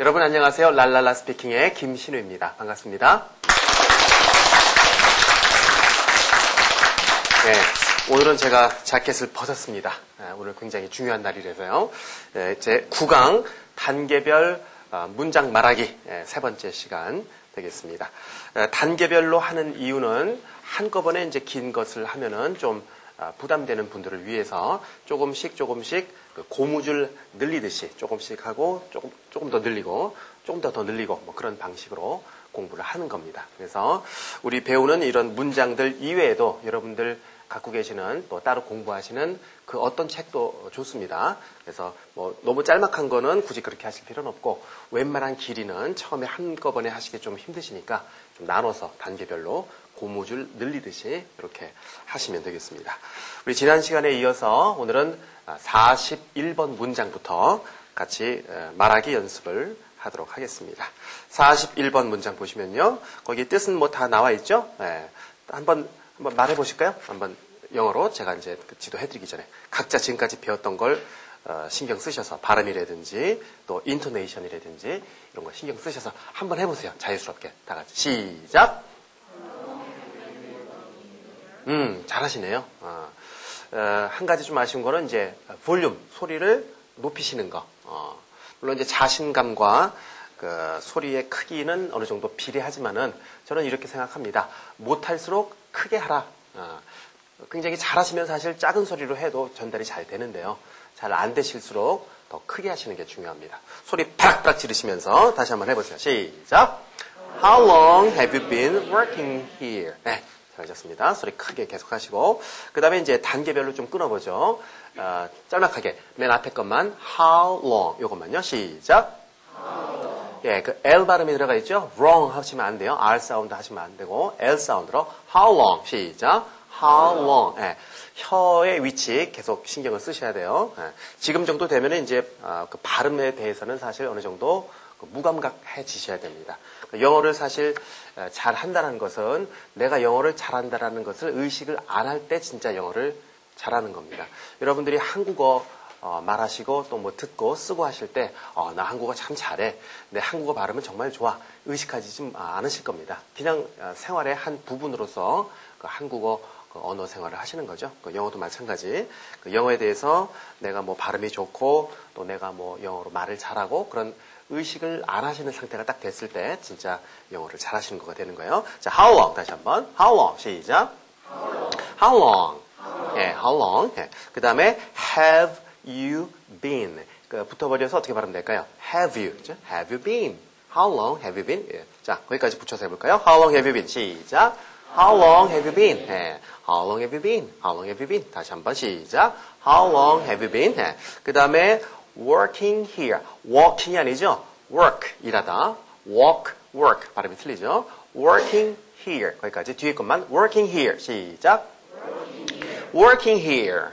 여러분 안녕하세요. 랄랄라 스피킹의 김신우입니다. 반갑습니다. 네, 오늘은 제가 자켓을 벗었습니다. 네, 오늘 굉장히 중요한 날이라서요. 네, 제 9강 단계별 어, 문장 말하기 네, 세 번째 시간 되겠습니다. 어, 단계별로 하는 이유는 한꺼번에 이제 긴 것을 하면은 좀 어, 부담되는 분들을 위해서 조금씩 조금씩 그 고무줄 늘리듯이 조금씩 하고 조금 조금 더 늘리고 조금 더 더 늘리고 뭐 그런 방식으로 공부를 하는 겁니다. 그래서 우리 배우는 이런 문장들 이외에도 여러분들 갖고 계시는 또 따로 공부하시는 그 어떤 책도 좋습니다. 그래서 뭐 너무 짤막한 거는 굳이 그렇게 하실 필요는 없고 웬만한 길이는 처음에 한꺼번에 하시기 좀 힘드시니까 좀 나눠서 단계별로 고무줄 늘리듯이 이렇게 하시면 되겠습니다. 우리 지난 시간에 이어서 오늘은 41번 문장부터 같이 말하기 연습을 하도록 하겠습니다. 41번 문장 보시면요. 거기 뜻은 뭐 다 나와 있죠? 네. 한번, 한번 말해 보실까요? 한번 영어로 제가 이제 그 지도 해 드리기 전에 각자 지금까지 배웠던 걸 어, 신경 쓰셔서 발음이라든지 또 인토네이션이라든지 이런 거 신경 쓰셔서 한번 해보세요. 자유스럽게 다 같이 시작. 음, 잘하시네요. 어, 어, 한 가지 좀 아쉬운 거는 이제 볼륨 소리를 높이시는 거. 어, 물론 이제 자신감과 그 소리의 크기는 어느 정도 비례하지만은 저는 이렇게 생각합니다. 못할수록 크게 하라. 어, 굉장히 잘하시면 사실 작은 소리로 해도 전달이 잘 되는데요. 잘 안 되실수록 더 크게 하시는 게 중요합니다. 소리 팍팍 지르시면서 다시 한번 해보세요. 시작. How long have you been working here? 네, 잘하셨습니다. 소리 크게 계속 하시고 그 다음에 이제 단계별로 좀 끊어보죠. 어, 짤막하게 맨 앞에 것만 How long 요것만요. 시작. 예, 그 L 발음이 들어가 있죠. wrong 하시면 안 돼요. R 사운드 하시면 안 되고 L 사운드로 How long 시작. How long 예, 혀의 위치 계속 신경을 쓰셔야 돼요. 예, 지금 정도 되면 이제 어, 그 발음에 대해서는 사실 어느 정도 그 무감각해지셔야 됩니다. 그 영어를 사실 잘 한다는 것은 내가 영어를 잘한다는 것을 의식을 안 할 때 진짜 영어를 잘하는 겁니다. 여러분들이 한국어 어, 말하시고 또 뭐 듣고 쓰고 하실 때, 어, 나 한국어 참 잘해. 내 한국어 발음은 정말 좋아. 의식하지 좀 않으실 겁니다. 그냥 어, 생활의 한 부분으로서 그 한국어 그 언어 생활을 하시는 거죠. 그 영어도 마찬가지. 그 영어에 대해서 내가 뭐 발음이 좋고 또 내가 뭐 영어로 말을 잘하고 그런 의식을 안 하시는 상태가 딱 됐을 때 진짜 영어를 잘 하시는 거가 되는 거예요. 자, how long 다시 한번. how long 시작. how long. 예, how long. 예. 그 다음에 have you been. 그 붙어버려서 어떻게 발음 될까요? have you. 그죠? have you been. how long have you been? 예. 자, 거기까지 붙여서 해 볼까요? how long have you been? 시작. How long have you been? 예. How long have you been? How long have you been? 다시 한번 시작. How long have you been? 예. 그 다음에 working here. walking이 아니죠? work 일하다. walk, work 발음이 틀리죠? working here 거기까지 뒤에 것만 working here 시작. working here.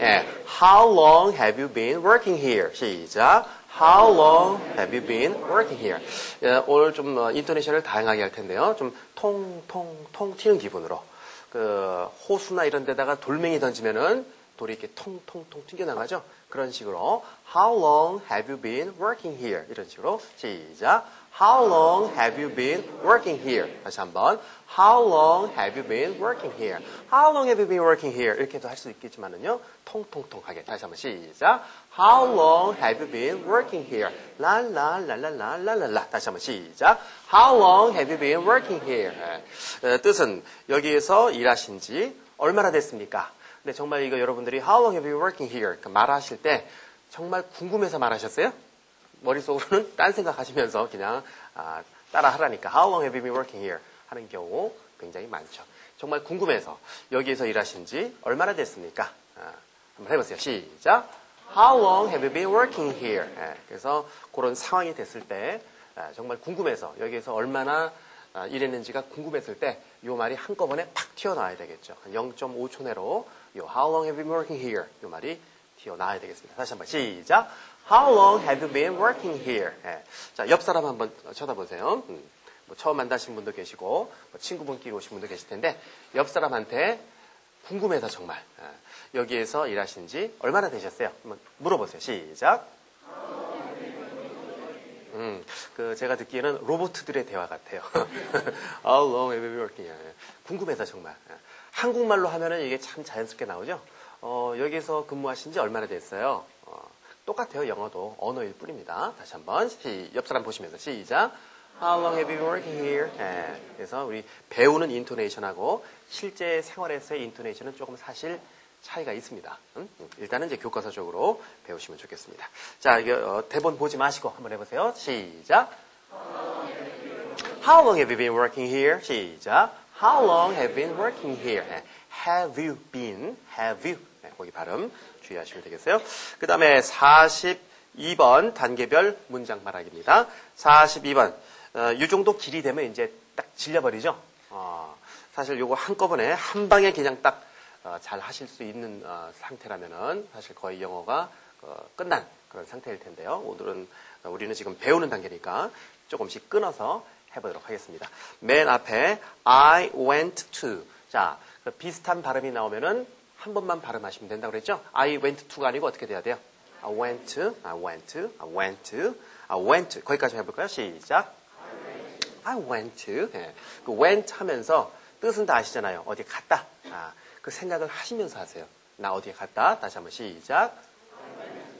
예. How long have you been working here? 시작. How long have you been working here? 예, 오늘 좀 어, 인터내셔널 다양하게 할 텐데요. 좀 통통통 튀는 기분으로 그 호수나 이런 데다가 돌멩이 던지면은 돌이 이렇게 통통통 튕겨나가죠. 그런 식으로 How long have you been working here? 이런 식으로 시작. How long have you been working here? 다시 한번. How long have you been working here? How long have you been working here? 이렇게도 할 수 있겠지만은요. 통통통하게 다시 한번 시작. How long have you been working here? 랄랄랄랄랄랄라 다시 한번 시작. How long have you been working here? 에, 뜻은 여기에서 일하신 지 얼마나 됐습니까? 근데 정말 이거 여러분들이 How long have you working here? 말하실 때 정말 궁금해서 말하셨어요? 머릿속으로는 딴 생각하시면서 그냥 아, 따라 하라니까 How long have you been working here? 하는 경우 굉장히 많죠. 정말 궁금해서 여기에서 일하신 지 얼마나 됐습니까? 아, 한번 해보세요. 시작. How long have you been working here? 예, 그래서 그런 상황이 됐을 때 아, 정말 궁금해서 여기에서 얼마나 아, 일했는지가 궁금했을 때 이 말이 한꺼번에 팍 튀어나와야 되겠죠. 0.5초 내로 요 How long have you been working here? 이 말이 튀어나와야 되겠습니다. 다시 한번 시작. How long have you been working here? 예. 자, 옆 사람 한번 쳐다보세요. 음, 뭐 처음 만나신 분도 계시고 뭐 친구분끼리 오신 분도 계실 텐데 옆 사람한테 궁금해서 정말 예. 여기에서 일하신 지 얼마나 되셨어요? 한번 물어보세요. 시작. 음, 그 제가 듣기에는 로봇들의 대화 같아요. How long have you been working? here? 궁금해서 정말. 예. 한국말로 하면은 이게 참 자연스럽게 나오죠. 어, 여기서 근무하신 지 얼마나 됐어요? 어, 똑같아요. 영어도 언어일 뿐입니다. 다시 한번 시, 옆 사람 보시면서 시작. How long have you been working here? 예, 그래서 우리 배우는 인토네이션하고 실제 생활에서의 인토네이션은 조금 사실 차이가 있습니다. 음? 일단은 이제 교과서적으로 배우시면 좋겠습니다. 자, 이거 어, 대본 보지 마시고 한번 해보세요. 시작. How long have you been working here? 시작. How long have you been working here? 네. Have you been? Have you? 네, 거기 발음 주의하시면 되겠어요. 그 다음에 42번 단계별 문장 말하기입니다. 42번. 어, 이 정도 길이 되면 이제 딱 질려버리죠. 어, 사실 요거 한꺼번에 한 방에 그냥 딱 어, 잘 하실 수 있는 어, 상태라면은 사실 거의 영어가 어, 끝난 그런 상태일 텐데요. 오늘은 어, 우리는 지금 배우는 단계니까 조금씩 끊어서 해보도록 하겠습니다. 맨 앞에 I went to 자그 비슷한 발음이 나오면은 한 번만 발음하시면 된다고 그랬죠? I went to가 아니고 어떻게 돼야 돼요? I went to, I went to, I went to, I went to 거기까지 해볼까요? 시작. I went to. 예. 그 went 하면서 뜻은 다 아시잖아요. 어디 갔다. 아, 그 생각을 하시면서 하세요. 나 어디에 갔다. 다시 한번 시작.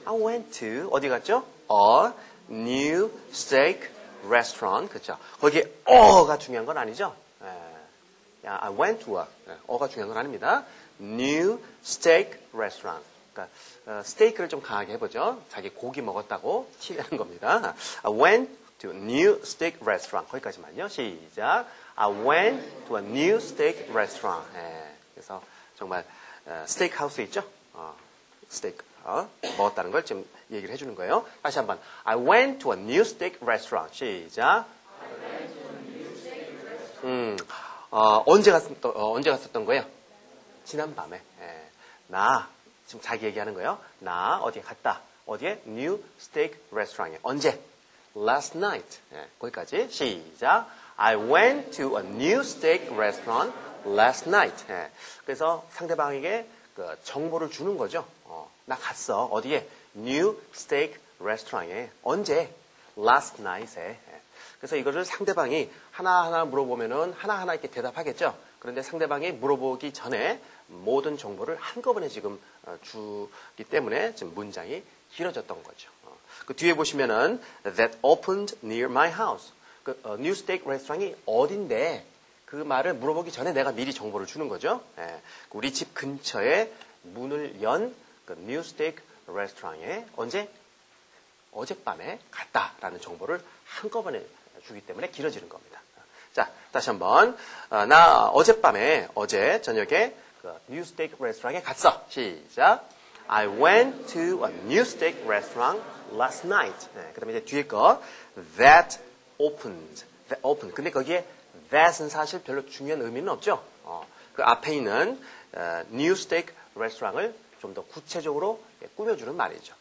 I went to 어디 갔죠? A new steak restaurant. 그렇죠? 거기에 어가 중요한 건 아니죠? 예. 야, I went to a. 예, 어가 중요한 건 아닙니다. New steak restaurant. 그러니까 어, 스테이크를 좀 강하게 해보죠. 자기 고기 먹었다고 티내는 겁니다. I went to a new steak restaurant. 거기까지만요. 시작. I went to a new steak restaurant. 예, 그래서 정말 어, 스테이크 하우스 있죠? 어, 스테이크 어, 먹었다는 걸 지금 얘기를 해주는 거예요. 다시 한번. I went to a new steak restaurant. 시작. 음, 어, 언제 갔, 어, 언제 갔었던 거예요? 지난 밤에. 예. 나, 지금 자기 얘기하는 거예요. 나 어디에 갔다. 어디에? New Steak Restaurant에. 언제? Last night. 예, 거기까지. 시작. I went to a new steak restaurant last night. 예, 그래서 상대방에게 그 정보를 주는 거죠. 어, 나 갔어. 어디에? New Steak Restaurant에. 언제? Last night에. 예. 그래서 이거를 상대방이 하나하나 물어보면은 하나하나 이렇게 대답하겠죠. 그런데 상대방이 물어보기 전에 모든 정보를 한꺼번에 지금 어, 주기 때문에 지금 문장이 길어졌던 거죠. 어, 그 뒤에 보시면은 that opened near my house. 그 어, new steak restaurant이 어딘데 그 말을 물어보기 전에 내가 미리 정보를 주는 거죠. 예, 우리 집 근처에 문을 연 그 new steak restaurant에 언제 어젯밤에 갔다라는 정보를 한꺼번에 주기 때문에 길어지는 겁니다. 자, 다시 한번. 어, 나 어젯밤에, 어제 저녁에 그뉴 스테이크 레스토랑에 갔어. 시작. I went to a new steak restaurant last night. 네, 그 다음에 이제 뒤에 거, that opened. that opened. 근데 거기에 that은 사실 별로 중요한 의미는 없죠. 어, 그 앞에 있는 어, new steak restaurant을 좀 더 구체적으로 꾸며주는 말이죠.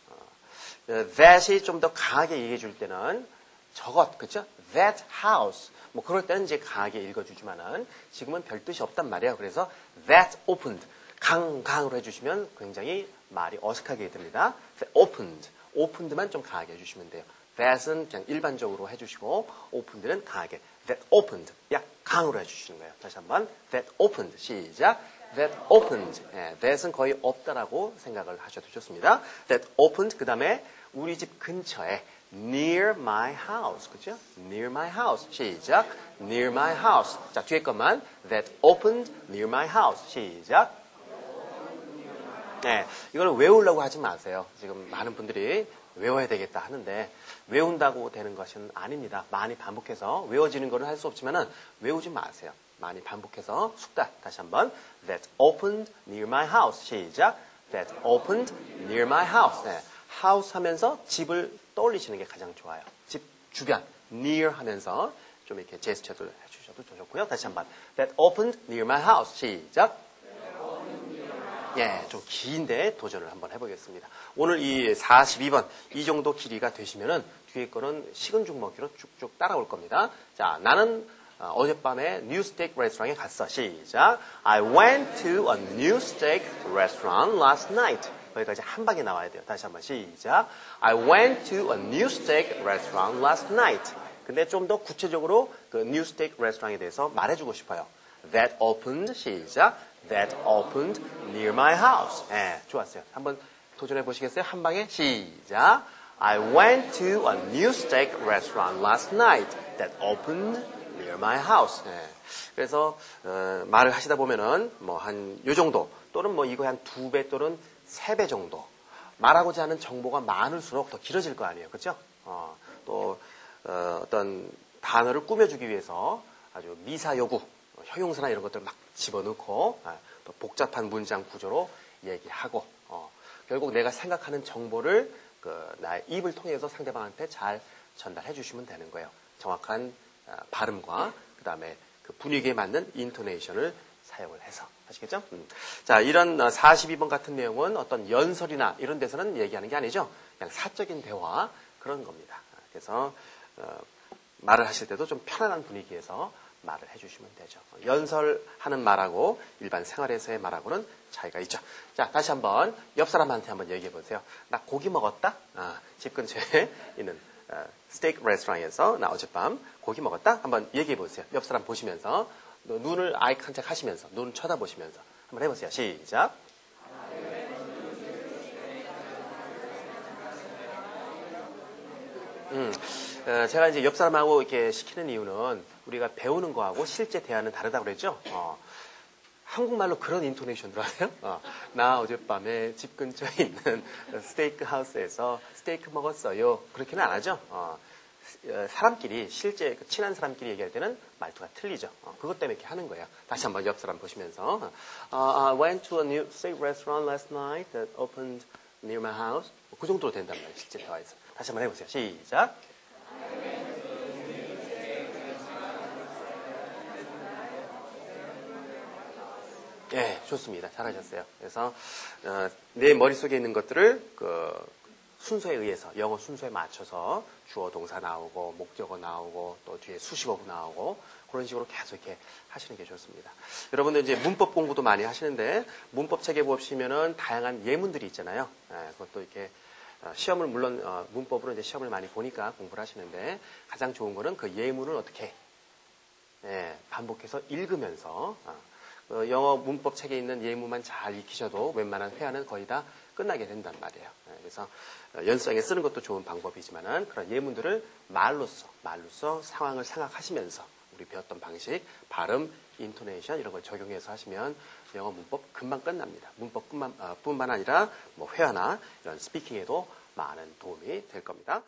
어, that이 좀 더 강하게 얘기해 줄 때는 저것, 그죠? that house. 뭐 그럴 때는 이제 강하게 읽어주지만은 지금은 별 뜻이 없단 말이에요. 그래서 that opened. 강, 강으로 해주시면 굉장히 말이 어색하게 됩니다. opened. opened만 좀 강하게 해주시면 돼요. that은 그냥 일반적으로 해주시고 opened는 강하게. that opened. 약 강으로 해주시는 거예요. 다시 한번. that opened. 시작. That opened. 예, that은 거의 없다라고 생각을 하셔도 좋습니다. that opened. 그 다음에 우리 집 근처에 near my house. 그죠? near my house. 시작. near my house. 자, 뒤에 것만 that opened near my house. 시작. 네, 이거는 외우려고 하지 마세요. 지금 많은 분들이 외워야 되겠다 하는데 외운다고 되는 것은 아닙니다. 많이 반복해서 외워지는 거는 할수 없지만은 외우지 마세요. 많이 반복해서 숙다. 다시 한번 that opened near my house. 시작. that opened near my house. 네, house 하면서 집을 떠올리시는 게 가장 좋아요. 집 주변 near 하면서 좀 이렇게 제스처를 해주셔도 좋고요. 다시 한번 that opened near my house. 시작. 예, 좀 긴데 도전을 한번 해보겠습니다. 오늘 이 42번 이 정도 길이가 되시면은 뒤에 거는 식은 죽 먹기로 쭉쭉 따라올 겁니다. 자, 나는 어, 어젯밤에 뉴 스테이크 레스토랑에 갔어. 시작. I went to a new steak restaurant last night. 거기까지 한 방에 나와야 돼요. 다시 한번 시작. I went to a new steak restaurant last night. 근데 좀 더 구체적으로 그 new steak restaurant에 대해서 말해주고 싶어요. That opened 시작. That opened near my house. 예, 좋았어요. 한번 도전해 보시겠어요? 한 방에 시작. I went to a new steak restaurant last night that opened near my house. 예. 그래서 어, 말을 하시다 보면은 뭐 한 요 정도 또는 뭐 이거 한 두 배 또는 세 배 정도 말하고자 하는 정보가 많을수록 더 길어질 거 아니에요, 그렇죠? 어, 또 어, 떤 단어를 꾸며주기 위해서 아주 미사 요구, 형용사나 이런 것들 막 집어넣고 아, 또 복잡한 문장 구조로 얘기하고 어, 결국 내가 생각하는 정보를 그 나의 입을 통해서 상대방한테 잘 전달해 주시면 되는 거예요. 정확한 어, 발음과 그 다음에 그 분위기에 맞는 인토네이션을 사용을 해서 아시겠죠? 음. 자, 이런 42번 같은 내용은 어떤 연설이나 이런 데서는 얘기하는 게 아니죠. 그냥 사적인 대화 그런 겁니다. 그래서 어, 말을 하실 때도 좀 편안한 분위기에서 말을 해주시면 되죠. 연설하는 말하고 일반 생활에서의 말하고는 차이가 있죠. 자, 다시 한번 옆 사람한테 한번 얘기해 보세요. 나 고기 먹었다? 아, 집 근처에 있는 어, 스테이크 레스토랑에서 나 어젯밤 고기 먹었다? 한번 얘기해 보세요. 옆 사람 보시면서 눈을 아이 컨택 하시면서 눈 쳐다보시면서 한번 해보세요. 시작. 음, 어, 제가 이제 옆 사람하고 이렇게 시키는 이유는 우리가 배우는 거하고 실제 대화는 다르다고 그랬죠. 어, 한국말로 그런 인토네이션 들어가세요? 어, 나 어젯밤에 집 근처에 있는 스테이크 하우스에서 스테이크 먹었어요. 그렇게는 안 하죠. 어, 어 사람끼리 실제 그 친한 사람끼리 얘기할 때는 말투가 틀리죠. 어, 그것 때문에 이렇게 하는 거예요. 다시 한번 옆 사람 보시면서 uh, I went to a new steak restaurant last night that opened near my house. 그 정도로 된단 말이에요. 실제 대화에서. 다시 한번 해보세요. 시작. 예, 좋습니다. 잘하셨어요. 그래서 어, 내 머릿속에 있는 것들을 그 순서에 의해서 영어 순서에 맞춰서 주어 동사 나오고 목적어 나오고 또 뒤에 수식어구 나오고 그런 식으로 계속 이렇게 하시는 게 좋습니다. 여러분들 이제 문법 공부도 많이 하시는데 문법 책에 보시면은 다양한 예문들이 있잖아요. 예, 그것도 이렇게 어, 시험을 물론 어, 문법으로 이제 시험을 많이 보니까 공부를 하시는데 가장 좋은 거는 그 예문을 어떻게 예, 반복해서 읽으면서 어, 영어 문법 책에 있는 예문만 잘 익히셔도 웬만한 회화는 거의 다 끝나게 된단 말이에요. 예, 그래서 연습장에 쓰는 것도 좋은 방법이지만은 그런 예문들을 말로써 말로써 상황을 생각하시면서 우리 배웠던 방식, 발음, 인토네이션 이런 걸 적용해서 하시면 영어 문법 금방 끝납니다. 문법뿐만 어, 뿐만 아니라 뭐 회화나 이런 스피킹에도 많은 도움이 될 겁니다.